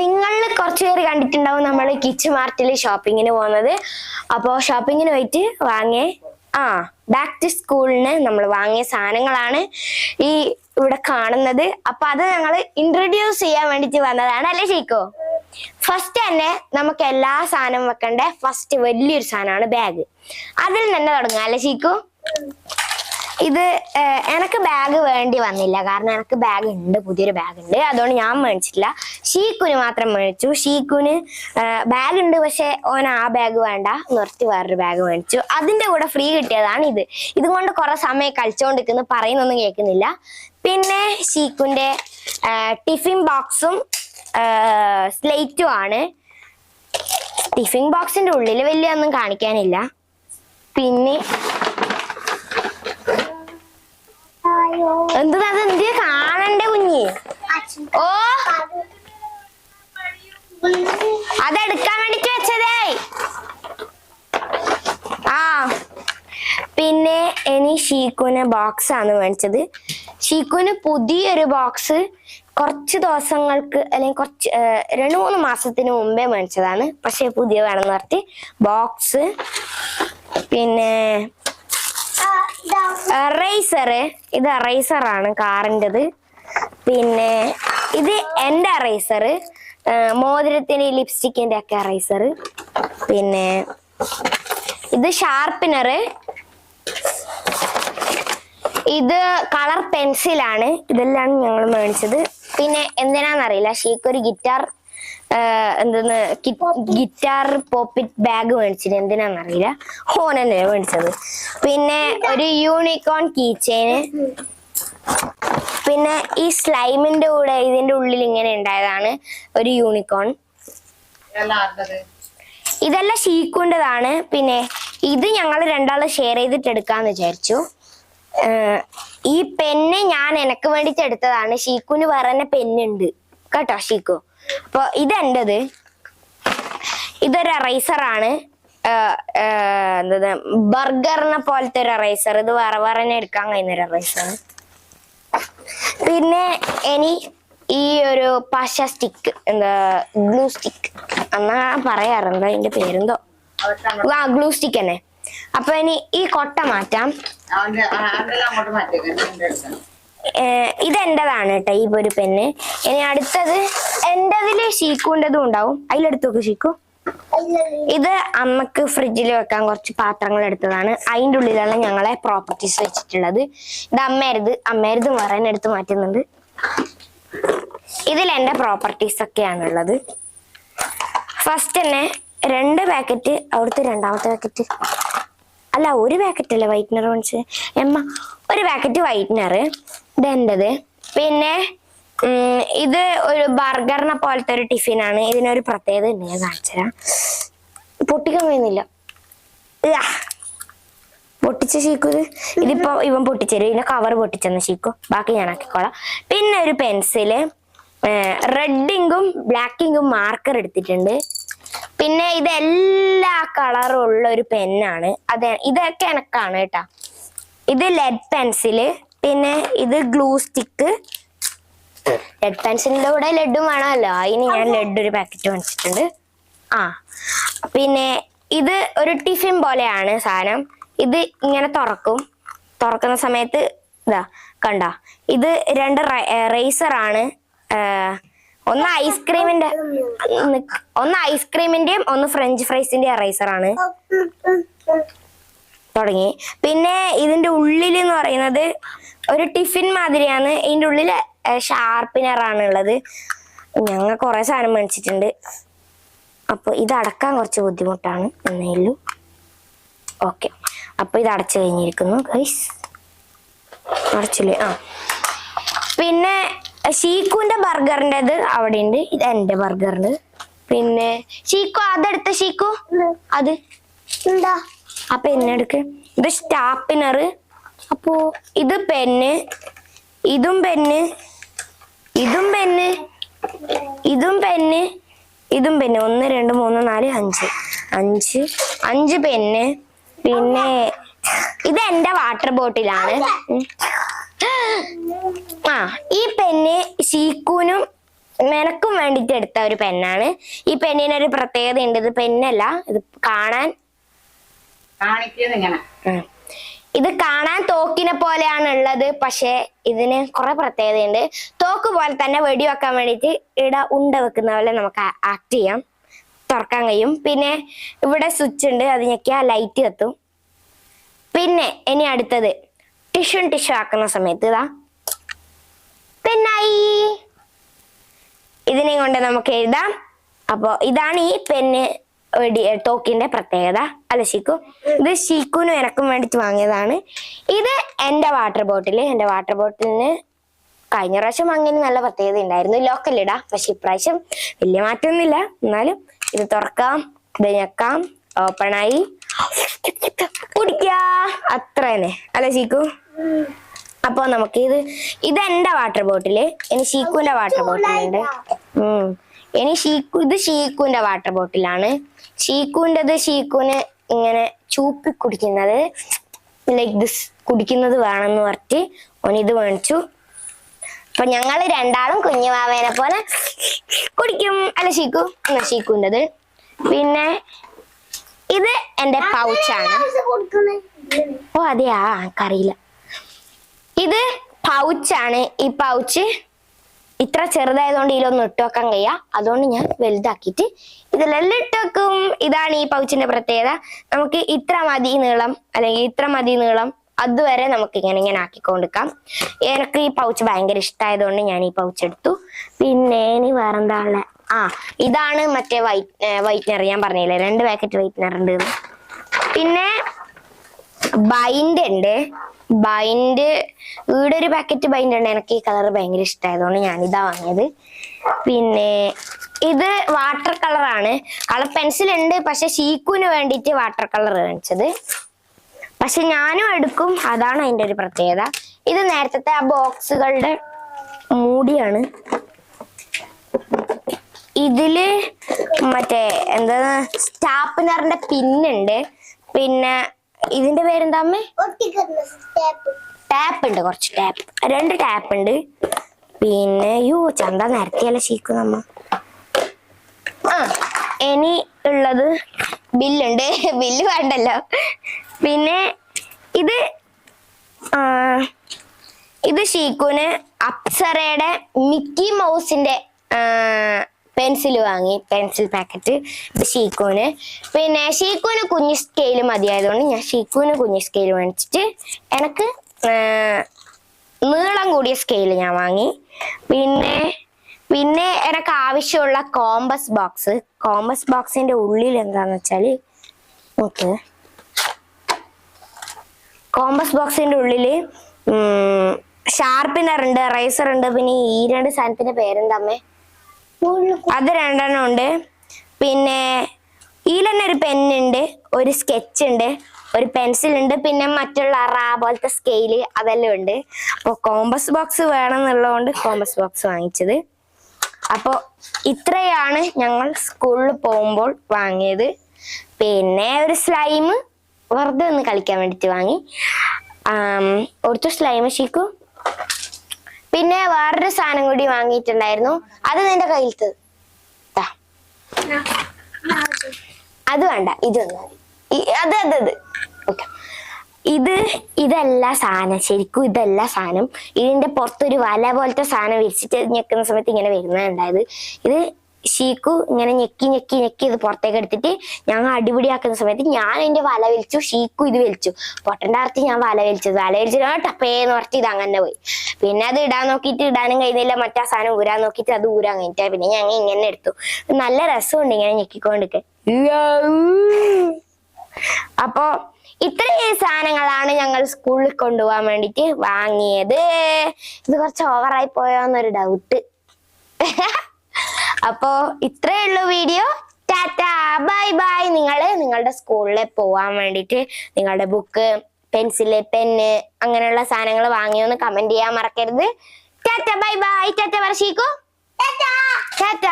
നിങ്ങളിൽ കുറച്ച് പേര് കണ്ടിട്ടുണ്ടാവും നമ്മൾ കിച്ച് മാർട്ടിൽ ഷോപ്പിങ്ങിന് പോകുന്നത്. അപ്പോൾ ഷോപ്പിങ്ങിന് പോയിട്ട് വാങ്ങിയ ആ ബാക്ക് ടു സ്കൂളിന് നമ്മൾ വാങ്ങിയ സാധനങ്ങളാണ് ഈ ഇവിടെ കാണുന്നത്. അപ്പൊ അത് ഞങ്ങൾ ഇൻട്രൊഡ്യൂസ് ചെയ്യാൻ വേണ്ടിട്ട് വന്നതാണ് അല്ലേ ഷീക്കോ ഫസ്റ്റ് തന്നെ നമുക്ക് എല്ലാ സാധനം വെക്കണ്ട? ഫസ്റ്റ് വലിയൊരു സാധനമാണ് ബാഗ് അതിൽ തന്നെ തുടങ്ങാം അല്ലേ ഷീക്കു ഇത് എനക്ക് ബാഗ് വേണ്ടി വന്നില്ല. കാരണം എനക്ക് ബാഗ് ഉണ്ട് പുതിയൊരു ബാഗ് ഉണ്ട് അതുകൊണ്ട് ഞാൻ മേടിച്ചിട്ടില്ല. ഷീക്കുന് മാത്രം മേടിച്ചു. ഷീക്കുന് ബാഗ് ഉണ്ട് പക്ഷെ ഓൻ ആ ബാഗ് വേണ്ട. നിർത്തി വേറൊരു ബാഗ് മേടിച്ചു. അതിന്റെ കൂടെ ഫ്രീ കിട്ടിയതാണ് ഇത്. ഇതുകൊണ്ട് കുറെ സമയം കളിച്ചുകൊണ്ടിരിക്കുന്നു പറയുന്നൊന്നും കേൾക്കുന്നില്ല. പിന്നെ ഷീക്കുന്റെ ടിഫിൻ ബോക്സും സ്ലേറ്റും ആണ്. ടിഫിൻ ബോക്സിന്റെ ഉള്ളിൽ വലിയ ഒന്നും കാണിക്കാനില്ല. പിന്നെ എന്താ കാണണ്ടേ കുഞ്ഞി? ഓ. അതെടുക്കാൻ വേണ്ടിട്ട് വെച്ചതേ. ആ. പിന്നെ ഇനി ഷീക്കുന് ബോക്സ് ആണ് മേടിച്ചത് ഷീക്കുന് പുതിയൊരു ബോക്സ് കുറച്ച് ദിവസങ്ങൾക്ക് അല്ലെങ്കിൽ കുറച്ച് രണ്ട് മൂന്ന് മാസത്തിന് മുമ്പേ മേടിച്ചതാണ്. പക്ഷെ പുതിയ വേണമെന്ന് പറഞ്ഞിട്ട് ബോക്സ് പിന്നെ എറൈസർ ഇത് എറൈസർ ആണ് കാറിന്റെത്. പിന്നെ ഇത് എന്റെ എറൈസർ മോതിരത്തിന് ലിപ്സ്റ്റിക്കിന്റെ ഒക്കെ എറൈസർ പിന്നെ ഇത് ഷാർപ്പിനർ ഇത് കളർ പെൻസിലാണ് ഇതെല്ലാം ഞങ്ങൾ മേടിച്ചത്. പിന്നെ എന്തിനാന്നറിയില്ല. ഷീക്ക് ഒരു ഗിറ്റാർ എന്തെന്ന് ഗിറ്റാർ പോപ്പിറ്റ് ബാഗ് മേടിച്ചിട്ട് എന്തിനാന്നറിയില്ല. ഹോൺ തന്നെയാണ് മേടിച്ചത്. പിന്നെ ഒരു യൂണിക്കോൺ കീ ചെയിന് പിന്നെ ഈ സ്ലൈമിന്റെ കൂടെ ഇതിന്റെ ഉള്ളിൽ ഇങ്ങനെ ഉണ്ടായതാണ് ഒരു യൂണിക്കോൺ ഇതെല്ലാം ഷീക്കുന്റെതാണ് പിന്നെ ഇത് ഞങ്ങൾ രണ്ടാളും ഷെയർ ചെയ്തിട്ട് എടുക്കാന്ന് വിചാരിച്ചു. ഈ പെന്ന് ഞാൻ എനക്ക് വേണ്ടിട്ട് എടുത്തതാണ്. ഷീക്കുന് വേറെ തന്നെ പെന്നുണ്ട് കേട്ടോ ഷീക്കു? അപ്പൊ ഇതെന്റെത് ഇതൊരു ആണ്. എന്താ ബർഗറിനെ പോലത്തെ ഒരു എറൈസർ ഇത് വേറെ വേറെ തന്നെ എടുക്കാൻ കഴിയുന്ന ഒരു പിന്നെ ഇനി ഈ ഒരു പശ സ്റ്റിക്ക് എന്താ ഗ്ലൂ സ്റ്റിക്ക് എന്നാ പറയാറുണ്ടോ അതിന്റെ പേരെന്തോ? ആ ഗ്ലൂ സ്റ്റിക്ക് തന്നെ. അപ്പൊ ഇനി ഈ കൊട്ട മാറ്റാം. അവന്റെ അവന്റെ അങ്ങോട്ട് മാറ്റിയേക്കാം ഏർ ഇത് എന്റേതാണ് കേട്ടോ ഈ ഒരു പെണ് ഇനി അടുത്തത് എന്റേതിൽ ഷീക്കുന്റെതും ഉണ്ടാവും. അതിലെടുത്ത് നോക്ക് ഷീക്കു ഇത് അമ്മയ്ക്ക് ഫ്രിഡ്ജിൽ വെക്കാൻ കുറച്ച് പാത്രങ്ങൾ എടുത്തതാണ്. അതിന്റെ ഉള്ളിലാണ് ഞങ്ങളെ പ്രോപ്പർട്ടീസ് വെച്ചിട്ടുള്ളത്. ഇത് അമ്മേരുത് അമ്മേരുത് വേറെ എടുത്ത് മാറ്റുന്നുണ്ട്. ഇതിൽ എന്റെ പ്രോപ്പർട്ടീസ് ഒക്കെയാണുള്ളത്. ഫസ്റ്റ് തന്നെ രണ്ട് പാക്കറ്റ് അവിടുത്തെ രണ്ടാമത്തെ പാക്കറ്റ് അല്ല ഒരു പാക്കറ്റ് അല്ലേ വൈറ്റ്നർ മേടിച്ച് എമ്മ ഒരു പാക്കറ്റ് വൈറ്റ്നർ ഇത് എന്റെത് പിന്നെ ഇത് ഒരു ബർഗറിനെ പോലത്തെ ഒരു ടിഫിൻ ആണ് ഇതിനൊരു പ്രത്യേകത ഉണ്ട് ഞാൻ കാണിച്ചുതരാം. പൊട്ടിക്കാൻ കഴിയുന്നില്ല. പൊട്ടിച്ച ശീക്കു ഇത്? ഇതിപ്പോ ഇവൻ പൊട്ടിച്ചരും ഇതിന്റെ കവർ പൊട്ടിച്ചെന്ന് ശീക്കു ബാക്കി ഞാൻ ആക്കിക്കോളാം. പിന്നെ ഒരു പെൻസിൽ റെഡിങ്കും ബ്ലാക്കിങ്കും മാർക്കർ എടുത്തിട്ടുണ്ട്. പിന്നെ ഇത് എല്ലാ കളറും ഉള്ള ഒരു പെന്നാണ് അതെ ഇതൊക്കെ എനക്കാണ് കേട്ടാ. ഇത് ലെഡ് പെൻസിൽ പിന്നെ ഇത് ഗ്ലൂ സ്റ്റിക്ക് ലെഡ് പെൻസിലിന്റെ കൂടെ ലഡും വേണമല്ലോ. അതിന് ഞാൻ ലെഡ് ഒരു പാക്കറ്റ് വാങ്ങിച്ചിട്ടുണ്ട് ആ പിന്നെ ഇത് ഒരു ടിഫിൻ പോലെയാണ് സാധനം. ഇത് ഇങ്ങനെ തുറക്കും. തുറക്കുന്ന സമയത്ത് ഇതാ കണ്ട. ഇത് രണ്ട് റൈസർ ആണ്. ഒന്ന് ഐസ്ക്രീമിന്റെ ഒന്ന് ഐസ്ക്രീമിന്റെയും ഒന്ന് ഫ്രഞ്ച് ഫ്രൈസിന്റെ റൈസർ ആണ്. തുടങ്ങി. പിന്നെ ഇതിന്റെ ഉള്ളിൽ എന്ന് പറയുന്നത് ഒരു ടിഫിൻ മാതിരിയാണ്. ഇതിന്റെ ഉള്ളിൽ ഷാർപ്പിനറാണ് ഉള്ളത്. ഞങ്ങൾ കുറേ സാധനം മേടിച്ചിട്ടുണ്ട്. അപ്പൊ ഇത് അടക്കാൻ കുറച്ച് ബുദ്ധിമുട്ടാണ്. എന്നേലും ഓക്കെ. അപ്പൊ ഇത് അടച്ചു കഴിഞ്ഞിരിക്കുന്നു ഗൈസ് അടച്ചില്ലേ? ആ. പിന്നെ ഷീക്കുവിന്റെ ബർഗറിന്റെത് അവിടെ ഉണ്ട് ഇത് എന്റെ ബർഗറിന്. പിന്നെ ഷീക്കു അതെടുത്ത ഷീക്കു. അത്. എന്താ അപ്പൊ എന്നെടുക്ക് ഇത് സ്റ്റാപ്പിനർ അപ്പോ ഇത് പെന്ന് ഇതും പെന്ന് ഇതും പെന്ന് ഇതും പെന്ന് ഇതും പെന്ന്. ഒന്ന് രണ്ട് മൂന്ന് നാല് അഞ്ച്. അഞ്ച് അഞ്ച് പെന്ന്. പിന്നെ ഇത് എന്റെ വാട്ടർ ബോട്ടിലാണ്. ആ ഈ പെന്ന് ശീക്കൂനും മെനക്കും വേണ്ടിയിട്ട് എടുത്ത ഒരു പെന്നാണ് ഈ പെന്നിന് ഒരു പ്രത്യേകത ഉണ്ട് ഇത് പെന്നല്ല ഇത് കാണാൻ കാണിക്കുന്നത് ഇങ്ങനെ. ഇത് കാണാൻ തോക്കിനെ പോലെയാണ് ഉള്ളത് പക്ഷേ ഇതിന് കുറെ പ്രത്യേകതയുണ്ട്. തോക്ക് പോലെ തന്നെ വെടിവെക്കാൻ വേണ്ടിയിട്ട് ഇട ഉണ്ട വെക്കുന്ന പോലെ നമുക്ക് ആക്ട് ചെയ്യാം. തുറക്കാൻ കഴിയും. പിന്നെ ഇവിടെ സ്വിച്ച് ഉണ്ട്. അത് ഞെക്കിയാൽ ലൈറ്റ് കത്തും. പിന്നെ ഇനി അടുത്തത്. ടിഷ്യൂ ടിഷ്യൂ ആക്കുന്ന സമയത്ത് ഇതാ. പെന്നായി ഇതിനെ കൊണ്ട് നമുക്ക് എഴുതാം. അപ്പോ ഇതാണ് ഈ പെന്ന് വെടി തോക്കിന്റെ പ്രത്യേകത. അല്ല ഷീക്കു ഇത് ഷീക്കുനും എനക്കും വേണ്ടിട്ട് വാങ്ങിയതാണ്. ഇത് എന്റെ വാട്ടർ ബോട്ടിൽ എന്റെ വാട്ടർ ബോട്ടിലിന് കഴിഞ്ഞ പ്രാവശ്യം അങ്ങനെ നല്ല പ്രത്യേകത ഉണ്ടായിരുന്നു. ലോക്കൽ ഇടാം. പക്ഷെ ഇപ്രാവശ്യം വലിയ മാറ്റമൊന്നുമില്ല. എന്നാലും ഇത് തുറക്കാം ഇത് ഞെക്കാം ഓപ്പണായി കുടിക്കാ. അത്ര തന്നെ അല്ല ഷീക്കു അപ്പൊ നമുക്ക് ഇത് ഇത് എന്റെ വാട്ടർ ബോട്ടിൽ ഇനി ശിക്കുന്റെ വാട്ടർ ബോട്ടിലുണ്ട് ഇനി ഷീക്കു ഇത് ഷീക്കുന്റെ വാട്ടർ ബോട്ടിലാണ് ഷീക്കുവിന്റെത് ഷീക്കുവിന് ഇങ്ങനെ ചൂപ്പി കുടിക്കുന്നത് ലൈക്ക് ദിസ് കുടിക്കുന്നത് വേണമെന്ന് പറഞ്ഞിട്ട് ഓനിത് വേണിച്ചു അപ്പൊ ഞങ്ങൾ രണ്ടാളും കുഞ്ഞുമാവേനെ പോലെ കുടിക്കും. അല്ല ഷീക്കു എന്നാ പിന്നെ ഇത് എന്റെ പൗച്ചാണ്. ഓ അതെയാ? എനിക്കറിയില്ല. ഇത് പൗച്ചാണ്. ഈ പൗച്ച് ഇത്ര ചെറുതായതുകൊണ്ട് ഇതിലൊന്നും ഇട്ട് വെക്കാൻ കഴിയ. അതുകൊണ്ട് ഞാൻ വലുതാക്കിയിട്ട് ഇതിലെല്ലാം ഇട്ട് വെക്കും ഇതാണ് ഈ പൗച്ചിന്റെ പ്രത്യേകത. നമുക്ക് ഇത്ര മതി നീളം അല്ലെങ്കിൽ ഇത്ര മതി നീളം അതുവരെ നമുക്ക് ഇങ്ങനെ ഇങ്ങനെ ആക്കിക്കൊണ്ടിരിക്കാം എനിക്ക് ഈ പൗച്ച് ഭയങ്കര ഇഷ്ടമായതുകൊണ്ട് ഞാൻ ഈ പൗച്ച് എടുത്തു. പിന്നെ ഇനി വേറെന്താ ഉള്ളത് ആ ഇതാണ് മറ്റേ വൈറ്റ് വൈറ്റ്നർ. ഞാൻ പറഞ്ഞില്ലേ രണ്ട് പാക്കറ്റ് വൈറ്റ്നർ ഉണ്ട് പിന്നെ ബൈൻഡ് ഉണ്ട്. ബൈൻഡ് ഇവിടെ ഒരു പാക്കറ്റ് ബൈൻഡ് ഉണ്ട് എനിക്ക് ഈ കളർ ഭയങ്കര ഇഷ്ടമായതുകൊണ്ട് ഞാൻ ഇതാ വാങ്ങിയത്. പിന്നെ ഇത് വാട്ടർ കളറാണ് കളർ പെൻസിൽ ഉണ്ട്. പക്ഷെ ഷീക്കുവിന് വേണ്ടിയിട്ട് വാട്ടർ കളർ കാണിച്ചത് പക്ഷെ ഞാനും എടുക്കും. അതാണ് അതിന്റെ ഒരു പ്രത്യേകത. ഇത് നേരത്തെ ആ ബോക്സുകളുടെ മൂടിയാണ്. ഇതിൽ മറ്റേ എന്താ സ്റ്റാപ്പനറിന്റെ പിന്നുണ്ട്. പിന്നെ ഇതിന്റെ പേരെന്താ അമ്മേ? ടാപ്പ്. ഉണ്ട് കുറച്ച് ടാപ്പ്. രണ്ട് ടാപ്പ് ഉണ്ട് പിന്നെ യോ ചന്ത നിരത്തിയല്ല ശീക്കും അമ്മ ആ ഇനി ഉള്ളത് ബില്ലുണ്ട്. ബില്ല് വേണ്ടല്ലോ. പിന്നെ ഇത് ഇത് ഷീക്കുന് അപ്സറയുടെ മിക്കി മൗസിന്റെ പെൻസിൽ വാങ്ങി പെൻസിൽ പാക്കറ്റ് ഷീക്കോന്. പിന്നെ ഷീക്കോന് കുഞ്ഞ് സ്കെയിൽ മതിയായതുകൊണ്ട് ഞാൻ ഷീക്കോന് കുഞ്ഞ് സ്കെയിൽ മേടിച്ചിട്ട് എനിക്ക് നീളം കൂടിയ സ്കെയിൽ ഞാൻ വാങ്ങി. പിന്നെ പിന്നെ എനിക്ക് ആവശ്യമുള്ള കോമ്പസ് ബോക്സ്. കോമ്പസ് ബോക്സിന്റെ ഉള്ളിൽ എന്താന്ന് വെച്ചാൽ ഓക്കെ കോമ്പസ് ബോക്സിന്റെ ഉള്ളിൽ ഷാർപ്പിനർ ഉണ്ട് റൈസർ ഉണ്ട് പിന്നെ ഈ രണ്ട് സാധനത്തിന്റെ പേരെന്താ അമ്മേ? അത് രണ്ടെണ്ണം ഉണ്ട്. പിന്നെ ഈ തന്നെ ഒരു പെന്നുണ്ട് ഒരു സ്കെച്ച് ഉണ്ട് ഒരു പെൻസിൽ ഉണ്ട് പിന്നെ മറ്റുള്ള റാ പോലത്തെ സ്കെയിൽ അതെല്ലാം ഉണ്ട്. അപ്പോൾ കോമ്പസ് ബോക്സ് വേണം എന്നുള്ളതുകൊണ്ട് കോമ്പസ് ബോക്സ് വാങ്ങിച്ചത്. അപ്പോൾ ഇത്രയാണ് ഞങ്ങൾ സ്കൂളിൽ പോകുമ്പോൾ വാങ്ങിയത്. പിന്നെ ഒരു സ്ലൈം വെറുതെ ഒന്ന് കളിക്കാൻ വേണ്ടിയിട്ട് വാങ്ങി. സ്ലൈമ് സ്ലൈം ഷീക്കു പിന്നെ വേറൊരു സാധനം കൂടി വാങ്ങിയിട്ടുണ്ടായിരുന്നു. അത് നിന്റെ കയ്യിലത്ത്. അത് വേണ്ട ഇത് അത് അത് അത്. ഓക്കെ. ഇത് ഇതല്ല സാധനം. ശരിക്കും ഇതല്ല സാധനം. ഇതിന്റെ പുറത്തൊരു വല പോലത്തെ സാധനം വിരിച്ചിട്ട് ഞെക്കുന്ന സമയത്ത് ഇങ്ങനെ വരുന്നുണ്ടായത് ഇത് ഷീക്കു ഇങ്ങനെ ഞെക്കി ഞെക്കി ഞെക്കി ഇത് പുറത്തേക്ക് എടുത്തിട്ട് ഞങ്ങൾ അടിപിടിയാക്കുന്ന സമയത്ത് ഞാൻ അതിന്റെ വല വലിച്ചു ഷീക്കു ഇത് വലിച്ചു. പൊട്ടന്റെ അർത്ഥം ഞാൻ വല വലിച്ചത്. വല വലിച്ചിട്ട് ടപ്പേന്ന് പറഞ്ഞിട്ട് ഇത് അങ്ങനെ പോയി. പിന്നെ അത് ഇടാൻ നോക്കിയിട്ട് ഇടാനും കഴിയുന്നില്ല. മറ്റാ സാധനം ഊരാൻ നോക്കിയിട്ട് അത് ഊരാൻ കഴിഞ്ഞിട്ട്. പിന്നെ ഞങ്ങൾ ഇങ്ങനെ എടുത്തു. നല്ല രസമുണ്ട് ഇങ്ങനെ ഞെക്കിക്കൊണ്ടിരിക്കെ അപ്പോ ഇത്രയും സാധനങ്ങളാണ് ഞങ്ങൾ സ്കൂളിൽ കൊണ്ടുപോകാൻ വേണ്ടിട്ട് വാങ്ങിയത്. ഇത് കുറച്ച് ഓവറായി പോയോന്നൊരു ഡൗട്ട് അപ്പോ ഇത്രയേ ഉള്ളൂ വീഡിയോ ടാറ്റ. Bye by. നിങ്ങൾ നിങ്ങളുടെ സ്കൂളിൽ പോവാൻ വേണ്ടിട്ട് നിങ്ങളുടെ ബുക്ക് പെൻസിൽ പെന്ന് അങ്ങനെയുള്ള സാധനങ്ങൾ വാങ്ങിയോന്ന് കമന്റ് ചെയ്യാൻ മറക്കരുത്. Tata bye bye. ടാറ്റ വർഷീക്കോ ടാറ്റ.